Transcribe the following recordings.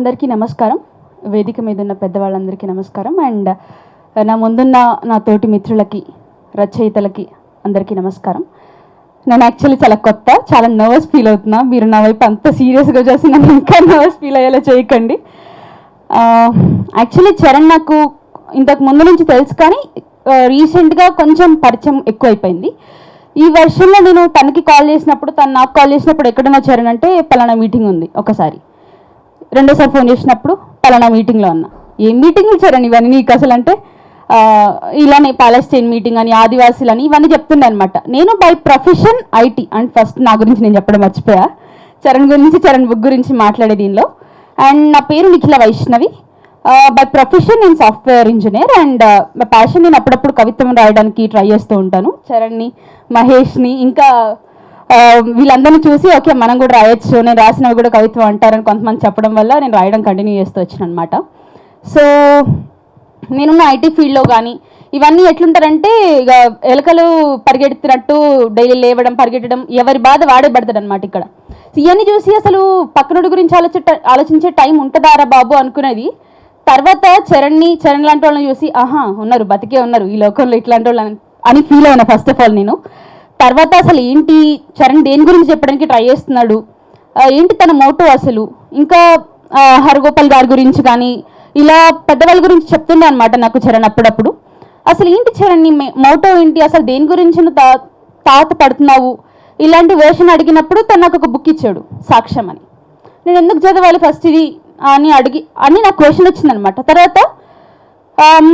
అందరికీ నమస్కారం. వేదిక మీద ఉన్న పెద్దవాళ్ళందరికీ నమస్కారం. అండ్ నా ముందున్న నా తోటి మిత్రులకి రచయితలకి అందరికీ నమస్కారం. నేను యాక్చువల్లీ చాలా కొత్త చాలా నర్వస్ ఫీల్ అవుతున్నా. మీరు నా వైపు అంత సీరియస్గా చూసి నన్ను ఇంకా నర్వస్ ఫీల్ అయ్యేలా చేయకండి. యాక్చువల్లీ చరణ్ నాకు ఇంతకు ముందు నుంచి తెలుసు కానీ రీసెంట్గా కొంచెం పరిచయం ఎక్కువైపోయింది. ఈ వర్షంలో నేను తనకి కాల్ చేసినప్పుడు తను నాకు కాల్ చేసినప్పుడు ఎక్కడున్నా చరణ్ అంటే పలానా మీటింగ్ ఉంది ఒకసారి. రెండోసారి ఫోన్ చేసినప్పుడు పలానా మీటింగ్లో అన్న. ఏం మీటింగ్లు చరణ్ ఇవన్నీ నీకు అసలు అంటే ఇలానే పాలస్టైన్ మీటింగ్ అని ఆదివాసీలు అని ఇవన్నీ చెప్తుండే అనమాట నేను by profession IT and first నా గురించి నేను చెప్పడం మర్చిపోయా. చరణ్ గురించి చరణ్ బుక్ గురించి మాట్లాడే దీనిలో. అండ్ నా పేరు నిఖిల వైష్ణవి. బై ప్రొఫెషన్ నేను సాఫ్ట్వేర్ ఇంజనీర్ అండ్ నా ప్యాషన్ నేను అప్పుడప్పుడు కవిత్వం రాయడానికి ట్రై చేస్తూ ఉంటాను. చరణ్ని మహేష్ని ఇంకా వీళ్ళందరినీ చూసి ఓకే మనం కూడా రాయొచ్చు నేను రాసినవి కూడా కవిత్వం అంటారని కొంతమంది చెప్పడం వల్ల నేను రాయడం కంటిన్యూ చేస్తూ వచ్చాను అనమాట సో నేనున్న ఐటీ ఫీల్డ్లో కానీ ఇవన్నీ ఎట్లుంటారంటే ఇక ఎలకలు పరిగెడుతున్నట్టు డైలీ లేవడం పరిగెట్టడం ఎవరి బాధ వాడే పడతాడు అనమాట ఇక్కడ ఇవన్నీ చూసి అసలు పక్కనుడి గురించి ఆలోచ ఆలోచించే టైం ఉంటుందారా బాబు అనుకునేది. తర్వాత చరణ్ని చరణ్ లాంటి వాళ్ళని చూసి ఆహా ఉన్నారు బతికే ఉన్నారు ఈ లోకంలో ఇట్లాంటి వాళ్ళు అని- అని ఫీల్ అయినా ఫస్ట్ ఆఫ్ ఆల్ నేను. తర్వాత అసలు ఏంటి? చరణ్ దేని గురించి చెప్పడానికి ట్రై చేస్తున్నాడు? ఏంటి తన మోటో అసలు? ఇంకా హరగోపాల్ గారి గురించి కానీ ఇలా పెద్దవాళ్ళ గురించి చెప్తుండే అనమాట నాకు చరణ్ అప్పుడప్పుడు. అసలు ఏంటి చరణ్ నీ మోటో ఏంటి? అసలు దేని గురించి తా తాత పడుతున్నావు? ఇలాంటి వేషన్ అడిగినప్పుడు తను నాకు ఒక బుక్ ఇచ్చాడు సాక్ష్యం అని. నేను ఎందుకు చదవాలి ఫస్ట్ ఇది? అని అడిగి అని నాకు క్వశ్చన్ వచ్చిందనమాట తర్వాత Um,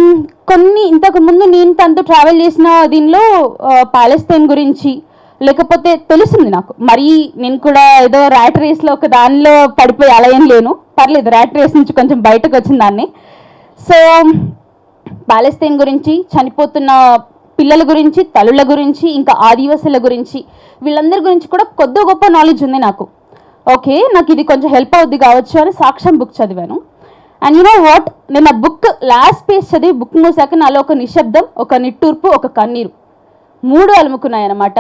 కొన్ని ఇంతకుముందు నేను తనతో ట్రావెల్ చేసిన దీనిలో uh, పాలస్తీన్ గురించి లేకపోతే తెలిసింది నాకు. మరి నేను కూడా ఏదో ర్యాట్ రేస్లో ఒక దానిలో పడిపోయి అలా ఏం లేను. పర్లేదు ర్యాట్ రేస్ నుంచి కొంచెం బయటకు వచ్చిన దాన్ని. సో పాలస్తీన్ గురించి చనిపోతున్న పిల్లల గురించి తల్లుల గురించి ఇంకా ఆదివాసుల గురించి వీళ్ళందరి గురించి కూడా కొద్ది గొప్ప నాలెడ్జ్ ఉంది నాకు. ఓకే నాకు ఇది కొంచెం హెల్ప్ అవుద్ది కావచ్చు అని సాక్ష్యం బుక్ చదివాను. అండ్ యూనో వాట్ నేను ఆ బుక్ లాస్ట్ పేజ్ చదివి బుక్ మూసాక నాలో ఒక నిశ్శబ్దం ఒక నిట్టూర్పు ఒక కన్నీరు. మూడు అలుముకున్నాయన్నమాట.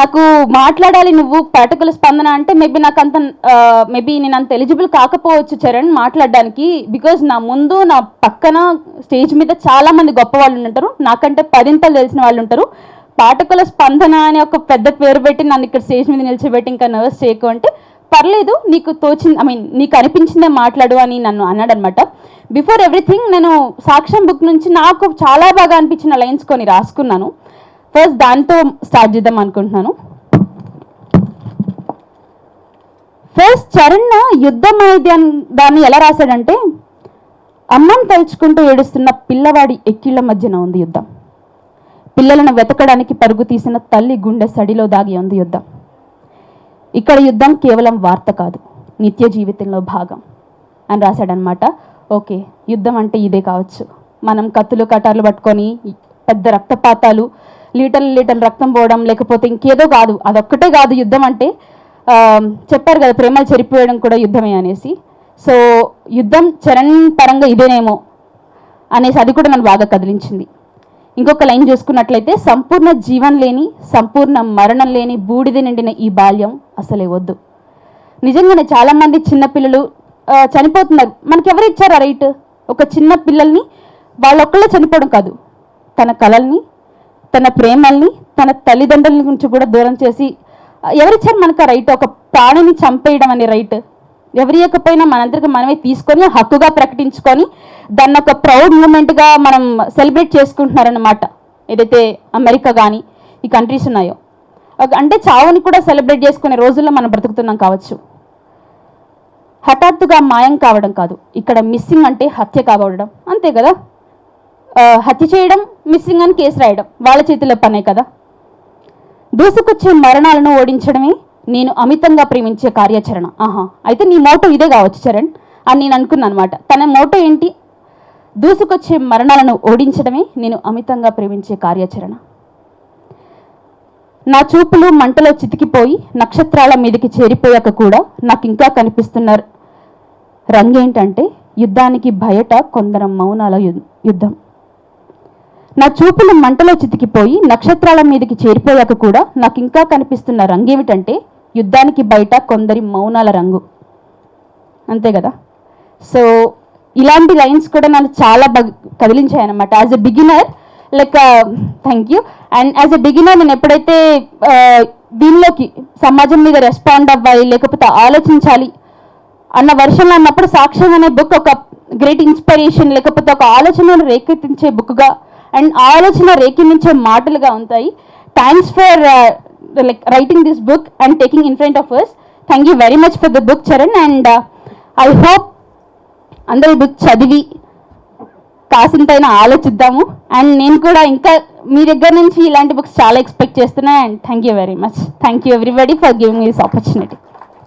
నాకు మాట్లాడాలి నువ్వు పాఠకుల స్పందన అంటే మేబీ నాకు అంత మేబీ నేను అంత ఎలిజిబుల్ కాకపోవచ్చు చరణ్ మాట్లాడడానికి బికాజ్ నా ముందు నా పక్కన స్టేజ్ మీద చాలా మంది గొప్ప వాళ్ళు ఉంటారు. నాకంటే పదింతలు తెలిసిన వాళ్ళు ఉంటారు. పాఠకుల స్పందన అని ఒక పెద్ద పేరు పెట్టి నన్ను ఇక్కడ స్టేజ్ మీద నిలిచిపెట్టి ఇంకా నర్వస్ చేయకు అంటే పర్లేదు నీకు తోచింది ఐ మీన్ నీకు అనిపించిందే మాట్లాడు అని నన్ను అన్నాడు అనమాట బిఫోర్ ఎవ్రీథింగ్ నేను సాక్ష్యం బుక్ నుంచి నాకు చాలా బాగా అనిపించిన లైన్స్ కొన్ని రాసుకున్నాను. ఫస్ట్ దాంతో స్టార్ట్ చేద్దాం అనుకుంటున్నాను. ఫస్ట్ చరణ్ యుద్ధం అనేది దాన్ని ఎలా రాశాడంటే అమ్మం తలుచుకుంటూ ఏడుస్తున్న పిల్లవాడి ఎక్కిళ్ళ మధ్యన ఉంది యుద్ధం. పిల్లలను వెతకడానికి పరుగు తీసిన తల్లి గుండె సడిలో దాగి ఉంది యుద్ధం. ఇక్కడ యుద్ధం కేవలం వార్త కాదు నిత్య జీవితంలో భాగం అని రాశాడనమాట ఓకే యుద్ధం అంటే ఇదే కావచ్చు. మనం కత్తులు కటార్లు పట్టుకొని పెద్ద రక్తపాతాలు లీటర్లు లీటర్లు రక్తం పోవడం లేకపోతే ఇంకేదో కాదు అదొక్కటే కాదు యుద్ధం అంటే. చెప్పారు కదా ప్రేమలు చెరిపోయడం కూడా యుద్ధమే అనేసి. సో యుద్ధం చరణ్ పరంగా ఇదేనేమో అనేసి అది కూడా నన్ను బాగా కదిలించింది. ఇంకొక లైన్ చూసుకున్నట్లయితే సంపూర్ణ జీవం లేని సంపూర్ణ మరణం లేని బూడిద నిండిన ఈ బాల్యం అసలే వద్దు. నిజంగానే చాలామంది చిన్నపిల్లలు చనిపోతున్నారు. మనకి ఎవరు ఇచ్చారు ఆ రైట్? ఒక చిన్న పిల్లల్ని వాళ్ళొక్కళ్ళే చనిపోవడం కాదు. తన కళల్ని తన ప్రేమల్ని తన తల్లిదండ్రుల నుంచి కూడా దూరం చేసి ఎవరిచ్చారు మనకు ఆ రైట్? ఒక ప్రాణిని చంపేయడం అనే రైట్. ఎవరి ఇవ్వకపోయినా మనందరికి మనమే తీసుకొని హక్కుగా ప్రకటించుకొని దాన్ని ఒక ప్రౌడ్ మూమెంట్గా మనం సెలబ్రేట్ చేసుకుంటున్నారన్నమాట. ఏదైతే అమెరికా కానీ ఈ కంట్రీస్ ఉన్నాయో. అంటే చావుని కూడా సెలబ్రేట్ చేసుకునే రోజుల్లో మనం బ్రతుకుతున్నాం కావచ్చు. హఠాత్తుగా మాయం కావడం కాదు. ఇక్కడ మిస్సింగ్ అంటే హత్య కావడం. అంతే కదా? హత్య చేయడం మిస్సింగ్ అని కేసు రాయడం. వాళ్ళ చేతిలో పనే కదా? దూసుకొచ్చే మరణాలను ఓడించడమే నేను అమితంగా ప్రేమించే కార్యాచరణ. ఆహా. అయితే నీ మోటో ఇదే కావచ్చు చరణ్. అని నేను అనుకున్నాను అనమాట తన మోటో ఏంటి? దూసుకొచ్చే మరణాలను ఓడించడమే నేను అమితంగా ప్రేమించే కార్యాచరణ. నా చూపులు మంటలో చితికిపోయి నక్షత్రాల మీదకి చేరిపోయాక కూడా నాకు ఇంకా కనిపిస్తున్న రంగేంటంటే యుద్ధానికి బయట కొందరం మౌనాల యుద్ధం. నా చూపులు మంటలో చితికిపోయి నక్షత్రాల మీదకి చేరిపోయాక కూడా నాకు ఇంకా కనిపిస్తున్న రంగేమిటంటే యుద్ధానికి బయట కొందరి మౌనాల రంగు. అంతే కదా? సో ఇలాంటి లైన్స్ కూడా నన్ను చాలా బాగా కదిలించాయి అనమాట as a beginner like thank you and as a beginner నేను ఎప్పుడైతే uh, దీనిలోకి సమాజం మీద రెస్పాండ్ అవ్వాలి లేకపోతే ఆలోచించాలి అన్న వర్షంలో అన్నప్పుడు సాక్ష్యం అనే బుక్ ఒక గ్రేట్ ఇన్స్పిరేషన్ లేకపోతే ఒక ఆలోచనను రేకెత్తించే బుక్గా అండ్ ఆలోచన రేకెత్తించే మాటలుగా ఉంటాయి. Thanks for like writing this book and taking in front of us thank you very much for the book Charan and I hope అందరూ బుక్ చదివి కాసింతైనా ఆలోచిద్దాము. అండ్ నేను కూడా ఇంకా మీ దగ్గర నుంచి ఇలాంటి బుక్స్ చాలా ఎక్స్పెక్ట్ చేస్తున్నాను and thank you very much thank you everybody for giving this opportunity